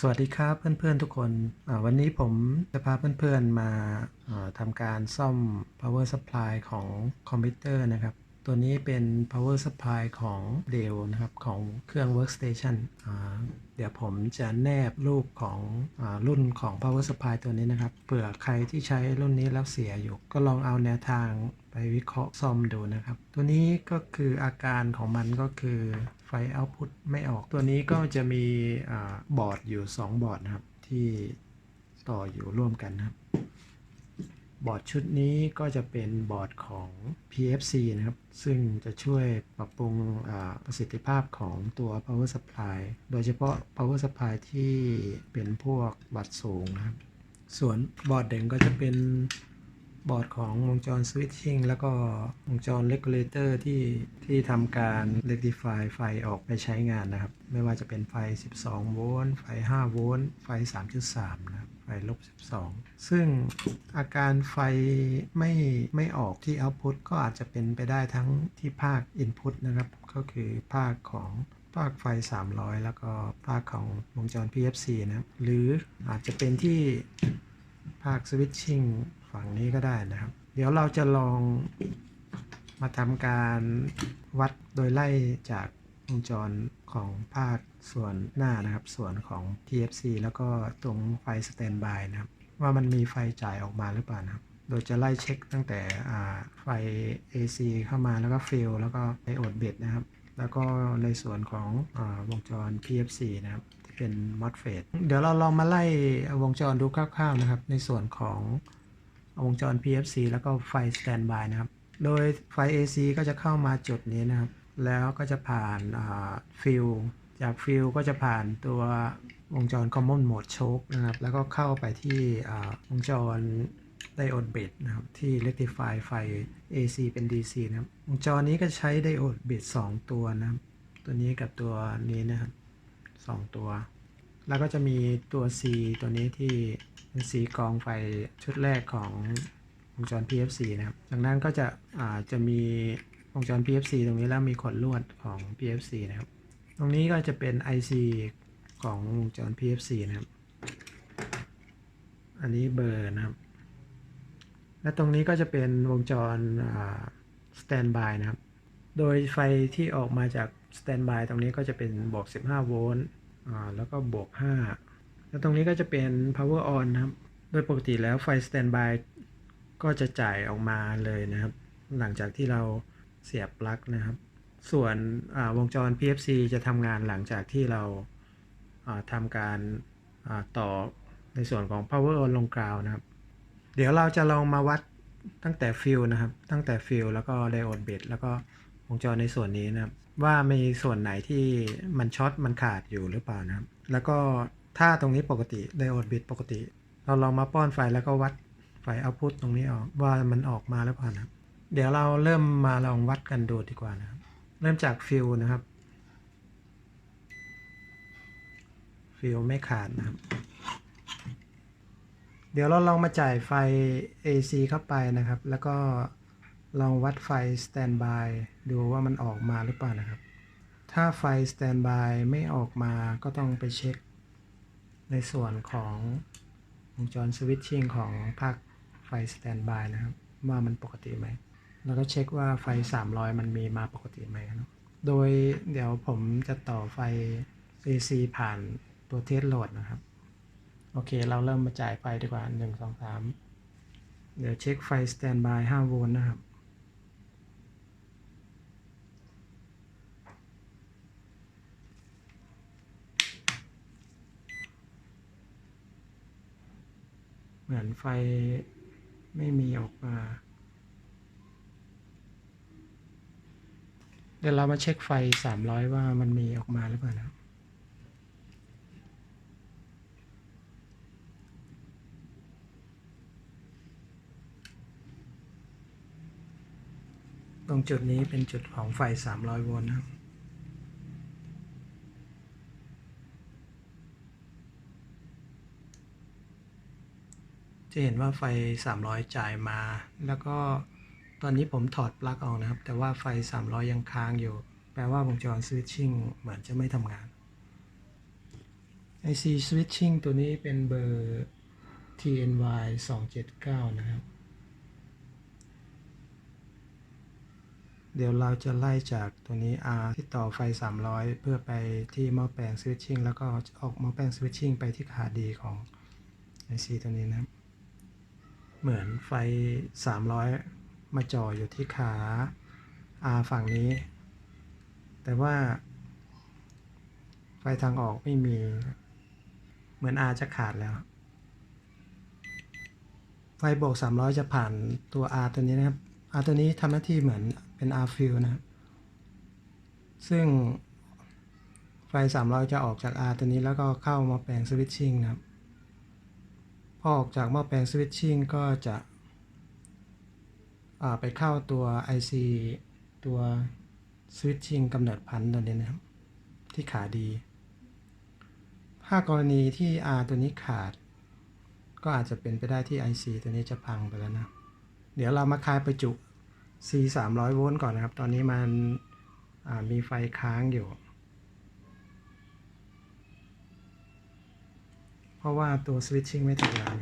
สวัสดีครับเพื่อนๆทุกคน วันนี้ผมจะพาเพื่อนๆมาทำการซ่อม power supply ของคอมพิวเตอร์นะครับ ตัวนี้เป็น power supply ของ Dell นะครับของเครื่อง workstation อเดี๋ยวผมจะแนบรูปของอรุ่นของ power supply ตัวนี้นะครับ เผื่อใครที่ใช้รุ่นนี้แล้วเสียอยู่ ก็ลองเอาแนวทาง วิเคราะห์ซ่อมดูนะครับ ตัวนี้ก็คืออาการของมันก็คือไฟ output ไม่ออก ตัวนี้ก็จะมีอบอร์ดอยู่ 2 บอร์ดนะครับ ที่ต่ออยู่ร่วมกันนะครับ บอร์ดชุดนี้ก็จะเป็นบอร์ดของ PFC นะครับ ซึ่งจะช่วยปรับปรุงประสิทธิภาพของตัว power supply โดยเฉพาะ power supply ที่เป็นพวกวัดสูงนะครับ ส่วนบอร์ดเด่นก็จะเป็น บอร์ดของวงจร switching แล้วก็วงจร regulator ที่ที่ทำการ rectify ไฟออกไปใช้งานนะครับ ไม่ว่าจะเป็นไฟ 12 โวลต์ ไฟ 5 โวลต์ ไฟ 3.3 นะครับ ไฟลบ 12 ซึ่งอาการไฟไม่ไม่ออกที่ output ก็อาจจะเป็นไปได้ทั้งที่ภาค input นะครับ ก็คือภาคของภาคไฟ 300 แล้วก็ภาคของวงจร PFC นะ หรืออาจจะเป็นที่ภาค switching ฝั่งนี้ก็ได้นะครับ เดี๋ยวเราจะลองมาทำการวัดโดยไล่จากวงจรของภาคส่วนหน้านะครับ ส่วนของ TFC แล้วก็ตรงไฟสแตนบายนะครับ ว่ามันมีไฟจ่ายออกมาหรือเปล่านะครับ โดยจะไล่เช็คตั้งแต่ไฟ AC เข้ามาแล้วก็ฟิลแล้วก็ไดโอดเบดนะครับ แล้วก็ในส่วนของอวงจร PFC นะครับที่เป็น MOSFET เดี๋ยวเราลองมาไล่วงจรดูคร่าวๆนะครับ ในส่วนของ วงจร PFC แล้วก็ไฟ Standby นะครับ โดยไฟ AC ก็จะเข้ามาจุดนี้นะครับ แล้วก็จะผ่านฟิลจากฟิลก็จะผ่านตัววงจร Common Mode Choke นะครับ แล้วก็เข้าไปที่วงจรไดโอดเบดนะครับ ที่ rectify ไฟ AC เป็น DC นะครับ วงจรนี้ก็ใช้ไดโอดเบด2ตัวนะครับ ตัวนี้กับตัวนี้นะครับ 2 ตัว แล้วก็จะมีตัว C ตัวนี้ที่เป็น C กองไฟชุดแรกของวงจร PFC นะครับจากนั้นก็จะจะมีวงจร PFC ตรงนี้แล้วมีขดลวดของ PFC นะครับ ตรงนี้ก็จะเป็น IC ของวงจร PFC นะครับ อันนี้เบอร์นะครับ และตรงนี้ก็จะเป็นวงจรสแตนบายนะครับ โดยไฟที่ออกมาจากสแตนบายตรงนี้ก็จะเป็นบวก 15 โวลต์ อ่าแล้วก็บวก 5 แล้วตรงนี้ก็จะเป็น power on นะครับ โดยปกติแล้วไฟสแตนบายก็จะจ่ายออกมาเลยนะครับ หลังจากที่เราเสียบปลั๊กนะครับ ส่วนวงจร PFC จะทำงานหลังจากที่เราทำการต่อในส่วนของ power on ลงกราวนะครับ เดี๋ยวเราจะลองมาวัดตั้งแต่ฟิลนะครับ ตั้งแต่ฟิลแล้วก็ไดโอดเบดแล้วก็วงจรในส่วนนี้นะครับ ว่ามีส่วนไหนที่มันช็อตมันขาดอยู่หรือเปล่านะครับ แล้วก็ถ้าตรงนี้ปกติไดโอดเบดปกติ เราลองมาป้อนไฟแล้วก็วัดไฟเอาพุตตรงนี้ออกว่ามันออกมาหรือเปล่านะครับ เดี๋ยวเราเริ่มมาลองวัดกันดูดีกว่านะครับ เริ่มจากฟิลนะครับฟิลไม่ขาดนะครับ เดี๋ยวเราลองมาจ่ายไฟ AC เข้าไปนะครับ แล้วก็ ลองวัดไฟ Standby ดูว่ามันออกมาหรือเปล่านะครับ ถ้าไฟ Standby ไม่ออกมาก็ต้องไปเช็ค ในส่วนของวงจรสวิตชิ่งของภาคไฟ Standby นะครับ ว่ามันปกติไหม แล้วก็เช็คว่าไฟ 300 มันมีมาปกติไหมนะโดยเดี๋ยวผมจะต่อไฟ AC ผ่านตัวเทสโหลดนะครับ โอเค เราเริ่มมาจ่ายไฟดีกว่า 1 2 3 เดี๋ยวเช็คไฟสแตนบาย5โวลต์นะครับ เหมือนไฟไม่มีออกมา เดี๋ยวเรามาเช็คไฟ 300 ว่ามันมีออกมาหรือเปล่านะตรงจุดนี้เป็นจุดของไฟ 300 โวลต์นะครับ จะเห็นว่าไฟ 300 จ่ายมา แล้วก็ตอนนี้ผมถอดปลั๊กออกนะครับ แต่ว่าไฟ 300 ยังค้างอยู่ แปลว่าวงจรสวิตชิ่งเหมือนจะไม่ทำงาน IC switching ตัวนี้เป็นเบอร์ TNY 279 นะครับ เดี๋ยวเราจะไล่จากตัวนี้ R ที่ต่อไฟ 300 เพื่อไปที่หม้อแปลง switching แล้วก็ออกหม้อแปลง switching ไปที่ขาดีของ IC ตัวนี้นะครับ เหมือนไฟ 300 มาจ่ออยู่ที่ขา R ฝั่งนี้ แต่ว่า ไฟทางออกไม่มี เหมือน R จะขาดแล้ว ไฟบวก 300 จะผ่านตัว R ตัวนี้นะครับ R ตัวนี้ทำหน้าที่เหมือนเป็น R fill นะครับ ซึ่งไฟ 300 จะออกจาก R ตัวนี้แล้วก็เข้ามาแปลง switching นะครับ ออกจากหม้อแปลง switching ก็จะไปเข้าตัว IC ตัว switching กำเนิดพันธุ์ตัวนี้นะครับ ที่ขาดี ถ้ากรณีที่ R ตัวนี้ขาด ก็อาจจะเป็นไปได้ที่ IC ตัวนี้จะพังไปแล้วนะ เดี๋ยวเรามาคลายประจุ C 300โวลต์ก่อนนะครับ ตอนนี้มันมีไฟค้างอยู่ เพราะว่าตัว switching ไม่ทำงาน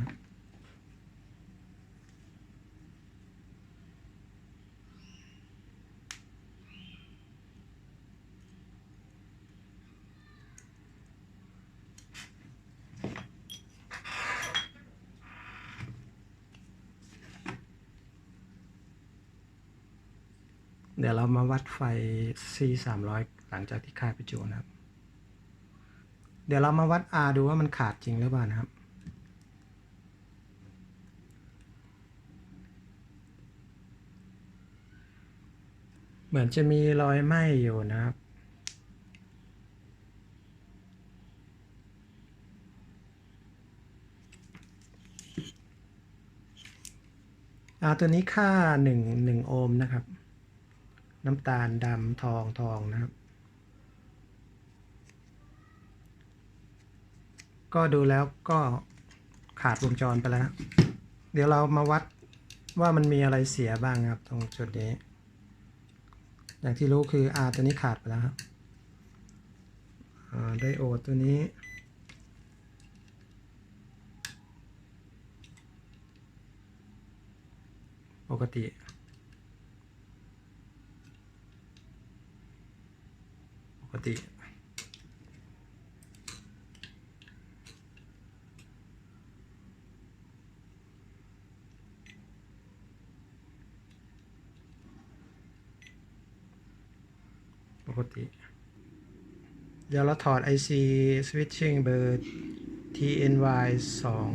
เดี๋ยวเรามาวัดไฟ C 300หลังจากที่คายไปจุนะครับ เดี๋ยวเรามาวัด R ดูว่ามันขาดจริงหรือเปล่านะครับ เหมือนจะมีรอยไหม้อยู่นะครับ R ตัวนี้ค่า1 1โอห์มนะครับ น้ำตาลดำทองทองนะครับ ก็ดูแล้วก็ขาดวงจรไปแล้วเดี๋ยวเรามาวัดว่ามันมีอะไรเสียบ้างครับ ตรงจุดนี้ อย่างที่รู้คือ R ตัวนี้ขาดไปแล้วครับไดโอดตัวนี้ ปกติปกติ กติ เดี๋ยวเราถอด IC switching เบอร์ TNY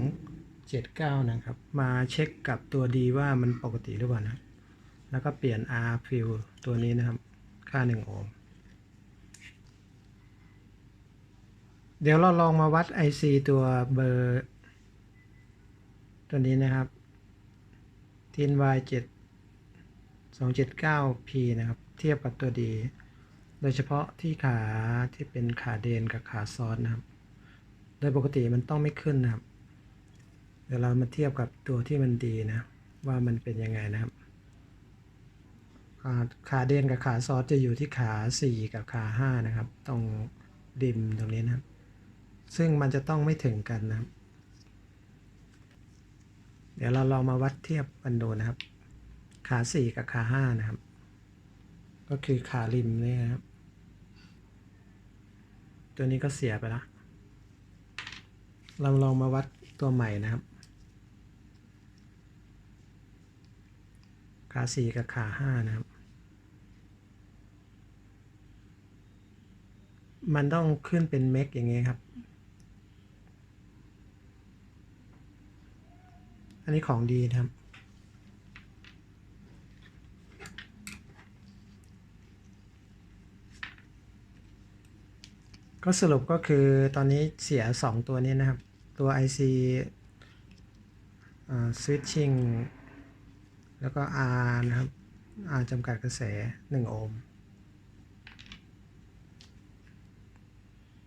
2 79 นะครับ มาเช็คกับตัวดีว่ามันปกติหรือเปล่านะ แล้วก็เปลี่ยน R fill ตัวนี้นะครับ ค่า 1 โอห์มเดี๋ยวเราลองมาวัด IC ตัวเบอร์ ตัวนี้นะครับ TNY 7 279P นะครับ เทียบกับตัวดี โดยเฉพาะที่ขาที่เป็นขาเดนกับขาซ้อนนะครับ โดยปกติมันต้องไม่ขึ้นนะครับ เดี๋ยวเรามาเทียบกับตัวที่มันดีนะ ว่ามันเป็นยังไงนะครับ ขาขาเดนกับขาซอสจะอยู่ที่ขา4กับขา5นะครับ ตรงดิมตรงนี้นะครับ ซึ่งมันจะต้องไม่ถึงกันนะครับ เดี๋ยวเราลองมาวัดเทียบกันดูนะครับ ขา4กับขา5นะครับ ก็คือขาริมนี่นะครับ ตัวนี้ก็เสียไปแล้วเราลองมาวัดตัวใหม่นะครับ ขาสี่กับขาห้านะครับ มันต้องขึ้นเป็นเมกอย่างเงี้ยครับ อันนี้ของดีนะครับ ก็สรุปก็คือตอนนี้เสีย 2 ตัวนี้นะครับ ตัว IC อ่า switching แล้วก็ R นะครับ R จำกัดกระแส 1 โอห์ม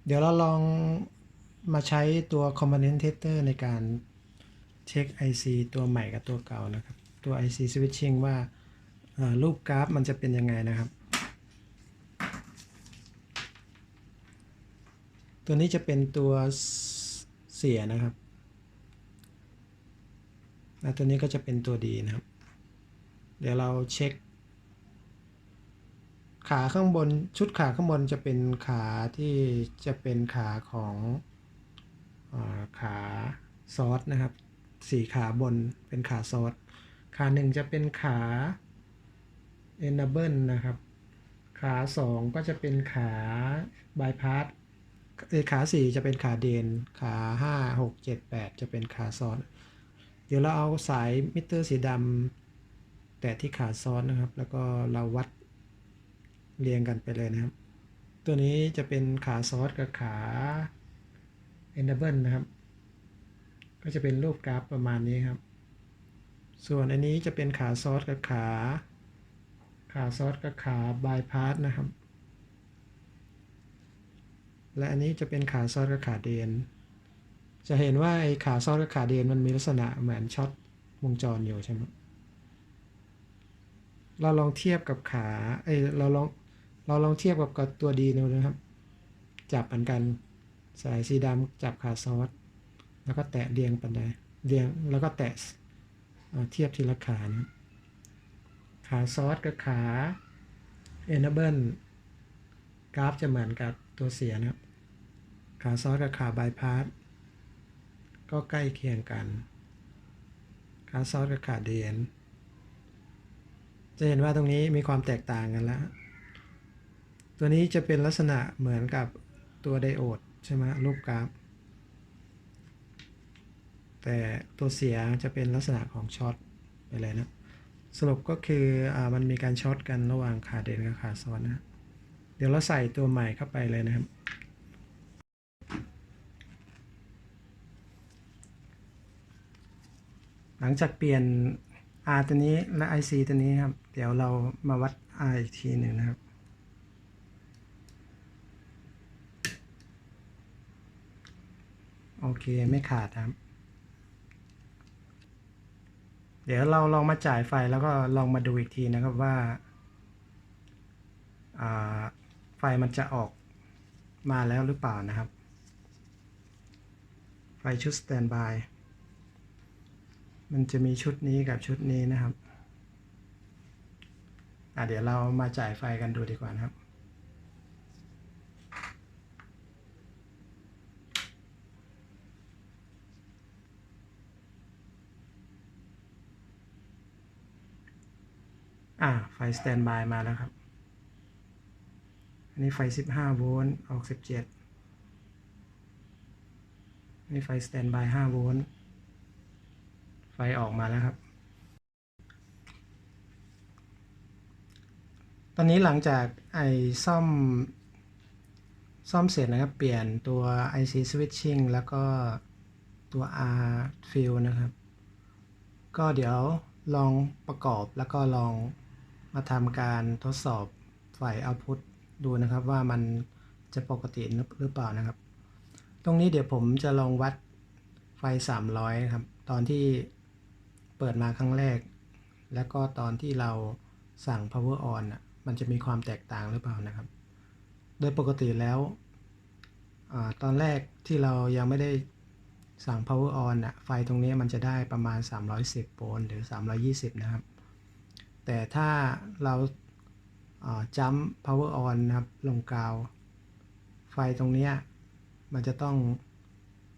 เดี๋ยวเราลองมาใช้ตัว component tester ในการเช็ค IC ตัวใหม่กับตัวเก่านะครับ ตัว IC switching ว่ารูปกราฟมันจะเป็นยังไงนะครับ ตัวนี้จะเป็นตัวเสียนะครับแล้วตัวนี้ก็จะเป็นตัวดีนะครับ เดี๋ยวเราเช็ค ขาข้างบนชุดขาข้างบนจะเป็นขาที่จะเป็นขาของอขาซอสนะครับสี่ขาบนเป็นขาซอสขาหนึ่งจะเป็นขา enable นะครับ ขาสองก็จะเป็นขา bypass ขาสี่จะเป็นขาเดนขาห้าหกเจ็ดแปดจะเป็นขาซ้อน เดี๋ยวเราเอาสายมิเตอร์สีดำแตะที่ขาซ้อนนะครับ แล้วก็เราวัดเรียงกันไปเลยนะครับ ตัวนี้จะเป็นขาซอสกับขา enable นะครับ ก็จะเป็นรูปกราฟประมาณนี้ครับ ส่วนอันนี้จะเป็นขาซอสกับขา ขาซอสกับขา bypass นะครับ และอันนี้จะเป็นขาซอสกับขาเดน จะเห็นว่าไอ้ขาซอสกับขาเดนมันมีลักษณะเหมือนช็อตวงจรอยู่ใช่ไหมเราลองเทียบกับขาเอ้เราลองเราลองเทียบกับกับตัวดีดูนะครับ จับเหมือนกันสายสีดำจับขาซอสแล้วก็แตะเรียงปันไดเรียงแล้วก็แตะเทียบทีละขานะขาซอสกับขา enable กราฟจะเหมือนกับตัวเสียนะครับ ขาซอสกับขาบายพาสก็ใกล้เคียงกัน ขาซอสกับขาเดนจะเห็นว่าตรงนี้มีความแตกต่างกันแล้ว ตัวนี้จะเป็นลักษณะเหมือนกับตัวไดโอดใช่ไหมรูปกราฟ แต่ตัวเสียจะเป็นลักษณะของช็อตไปเลยนะ สรุปก็คืออมันมีการช็อตกันระหว่างขาเดนกับขาซอสนะ เดี๋ยวเราใส่ตัวใหม่เข้าไปเลยนะครับ ลังจากเปลี่ยน R ตัวนี้และ IC ตัวนี้ครับ เดี๋ยวเรามาวัด R อีกทีหนึ่งนะครับ โอเคไม่ขาดครับ เดี๋ยวเราลองมาจ่ายไฟแล้วก็ลองมาดูอีกทีนะครับว่าอ่าไฟมันจะออกมาแล้วหรือเปล่านะครับ ไฟชุดสแตนบาย มันจะมีชุดนี้กับชุดนี้นะครับอะเดี๋ยวเรามาจ่ายไฟกันดูดีกว่านะครับ อ่าไฟสแตนบายมาแล้วครับ อันนี้ไฟ 15 โวลต์ออก 17อันนี่ไฟสแตนบาย 5 โวลต์ ไฟออกมาแล้วครับ ตอนนี้หลังจากไอซ่อม ซ่อมเสร็จนะครับ เปลี่ยนตัว IC switching แล้วก็ตัว R fill นะครับ ก็เดี๋ยวลองประกอบแล้วก็ลองมาทำการทดสอบฝ่าย output ดูนะครับว่ามันจะปกติหรือเปล่านะครับ ตรงนี้เดี๋ยวผมจะลองวัดไฟ 300 ครับ ตอนที่ เปิดมาครั้งแรก แล้วก็ตอนที่เราสั่ง power on มันจะมีความแตกต่างหรือเปล่านะครับ โดยปกติแล้วอตอนแรกที่เรายังไม่ได้สั่ง power on อะไฟตรงนี้มันจะได้ประมาณ 310 โวลต์หรือ 320 นะครับ แต่ถ้าเราจัม power on นะครับ ลงกาว ไฟตรงนี้มันจะต้อง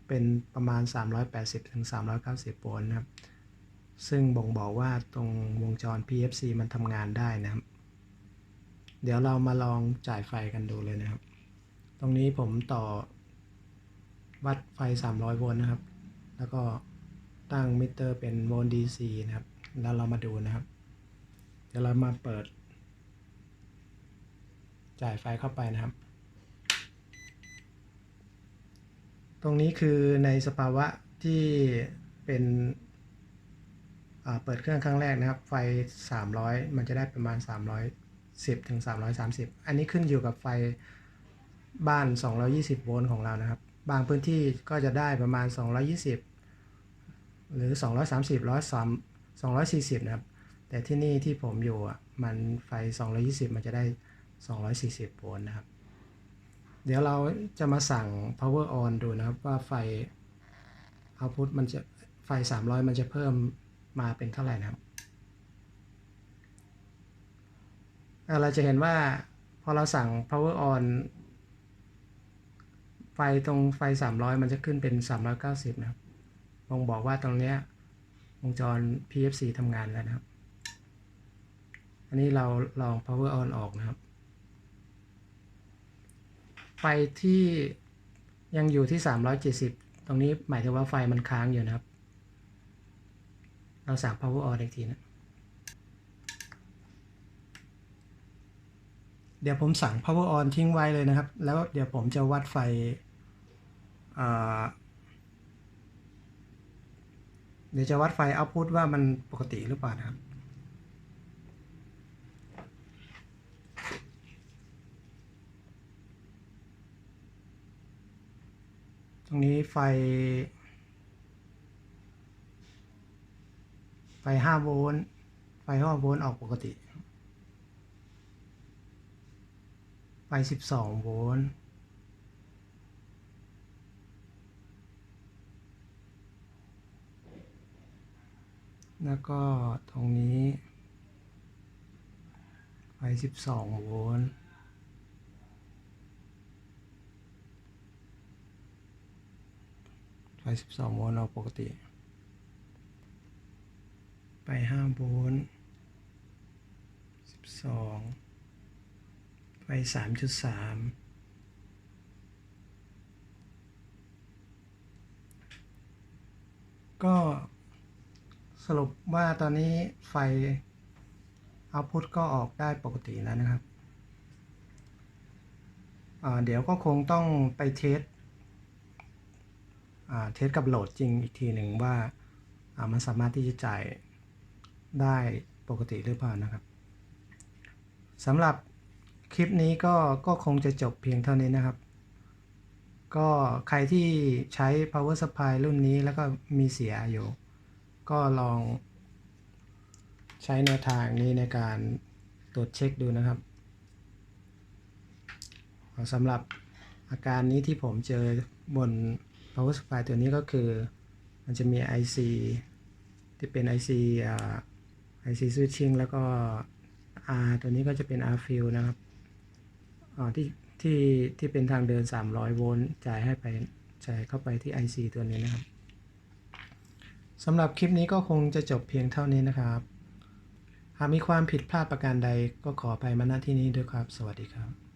เป็นประมาณ 380ถึง390 โวลต์นะครับ ซึ่งบ่งบอกว่าตรงวงจร PFC มันทำงานได้นะครับ เดี๋ยวเรามาลองจ่ายไฟกันดูเลยนะครับ ตรงนี้ผมต่อวัดไฟ 300 โวลต์นะครับ แล้วก็ตั้งมิเตอร์เป็นโวลต์ DC นะครับ แล้วเรามาดูนะครับ เดี๋ยวเรามาเปิด จ่ายไฟเข้าไปนะครับ ตรงนี้คือในสภาวะที่เป็น เปิดเครื่องครั้งแรกนะครับ ไฟ 300 มันจะได้ประมาณ 310ถึง330 อันนี้ขึ้นอยู่กับไฟบ้าน 220 โวลต์ของเรานะครับ บางพื้นที่ก็จะได้ประมาณ 220 หรือ 230 103 240 นะครับ แต่ที่นี่ที่ผมอยู่อะมันไฟ 220 มันจะได้ 240 โวลต์นะครับ เดี๋ยวเราจะมาสั่ง power on ดูนะครับว่าไฟ output มันจะไฟ 300 มันจะเพิ่ม มาเป็นเท่าไหร่นะครับเราจะเห็นว่าพอเราสั่ง power on ไฟตรงไฟ 300 มันจะขึ้นเป็น 390 นะครับบ่งบอกว่าตรงเนี้ยวงจร PFC ทำงานแล้วนะครับ อันนี้เราลอง power on ออกนะครับ ไฟที่ยังอยู่ที่ 370 ตรงนี้หมายถึงว่าไฟมันค้างอยู่นะครับ เราสั่ง power on อีกทีนะ เดี๋ยวผมสั่ง power on ทิ้งไว้เลยนะครับ แล้วเดี๋ยวผมจะวัดไฟเดี๋ยวจะวัดไฟ output ว่ามันปกติหรือเปล่านะครับตรงนี้ไฟ ไฟ5โวลต์ไฟ5โวลต์ออกปกติ ไฟ12โวลต์แล้วก็ตรงนี้ไฟ12โวลต์ไฟ12โวลต์ออกปกติ ไป5โวลต์12ไฟ3.3ก็สรุปว่าตอนนี้ไฟ output ก็ออกได้ปกติแล้วนะครับ เดี๋ยวก็คงต้องไปเทสเทสกับโหลดจริงอีกทีหนึ่งว่ามันสามารถที่จะจ่าย ได้ปกติหรือเปล่านะครับสำหรับคลิปนี้ก็ก็คงจะจบเพียงเท่านี้นะครับ ก็ใครที่ใช้ power supply รุ่นนี้แล้วก็มีเสียอยู่ ก็ลองใช้แนวทางนี้ในการตรวจเช็คดูนะครับสำหรับอาการนี้ที่ผมเจอบน power supply ตัวนี้ก็คือ มันจะมี IC ที่เป็น IC อ่า IC switching แล้วก็ R ตัวนี้ก็จะเป็น R fill นะครับอ่าที่ที่ที่เป็นทางเดิน 300 โวลต์จ่ายให้ไปจ่ายเข้าไปที่ IC ตัวนี้นะครับสำหรับคลิปนี้ก็คงจะจบเพียงเท่านี้นะครับหากมีความผิดพลาดประการใดก็ขอไปมาหน้าที่นี้ด้วยครับ สวัสดีครับ